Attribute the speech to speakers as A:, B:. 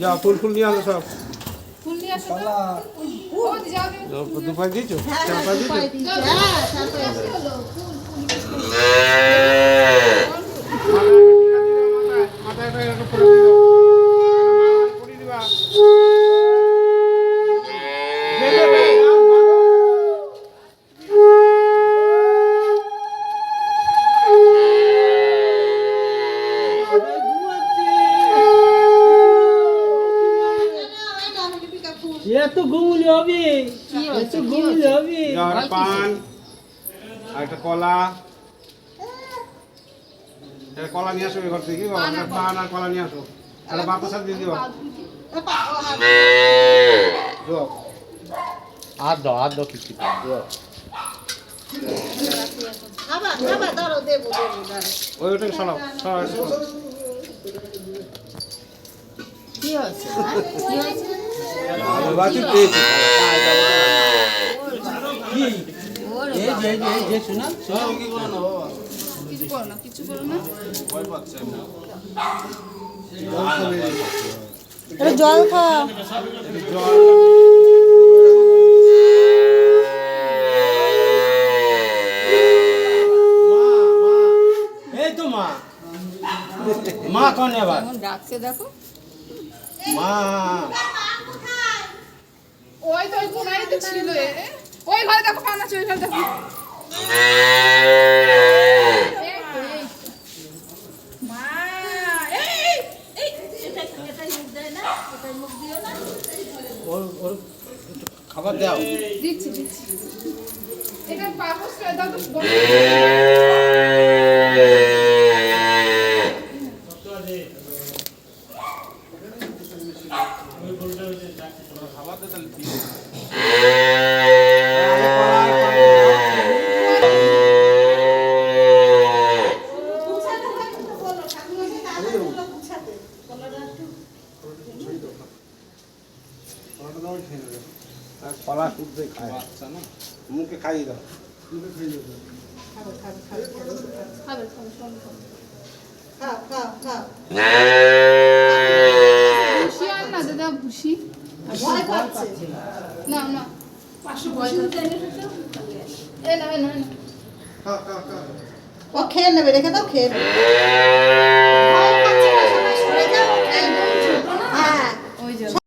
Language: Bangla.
A: দাও ফুল ফুল নিয়ে আসো সব। দুপাই দিয়েছ চার দিয়েছ
B: এত ঘুমুলি হবে
C: কি
B: এত
C: হয়েছে কি
B: ঘুমুলি
C: হয়েছে
B: হবে
A: যাও একটা পান আর একটা কলা একটা কলা নিয়ে আসো এই ঘর থেকে বাবা একটা পান আর কলা নিয়ে আসো একটা বাতাসা দিয়ে দিও যাও
B: আর দাও আর দাও কিছু
D: খাবার খাবার ধরো দেবো দেবো ধরো
A: ওই ওটাকে সরাও সরাও এটা সরাও।
C: কি হয়েছে হ্যাঁ? কি হয়েছে
A: বাতি পেয়েছি।
B: এই যে এই যে এই যে শোনা
E: কিছু করো না কিছু করো না।
D: জল খাও
B: এই তো মা। মা কোন এবার
C: ডাকছে দেখো।
B: মা।
E: ওই তো ওই কোনায় তো ছিল এ। ওই ঘরে দেখো পান আছে। ওই ঘরে দেখো
B: খাবার দাও।
E: দিচ্ছি দিচ্ছি। এটা করে দাও তো
A: কলা শুদ্ধ খায় মুখে খাইয়ে দাও
E: খাবে খাবে সব খাবে।
D: খাও খাও খাও। ভয় পাচ্ছে।
E: না না। পাশে বসে এ না এ না। না
D: ও খেয়ে নেবে রেখে দাও খেয়ে নেবে।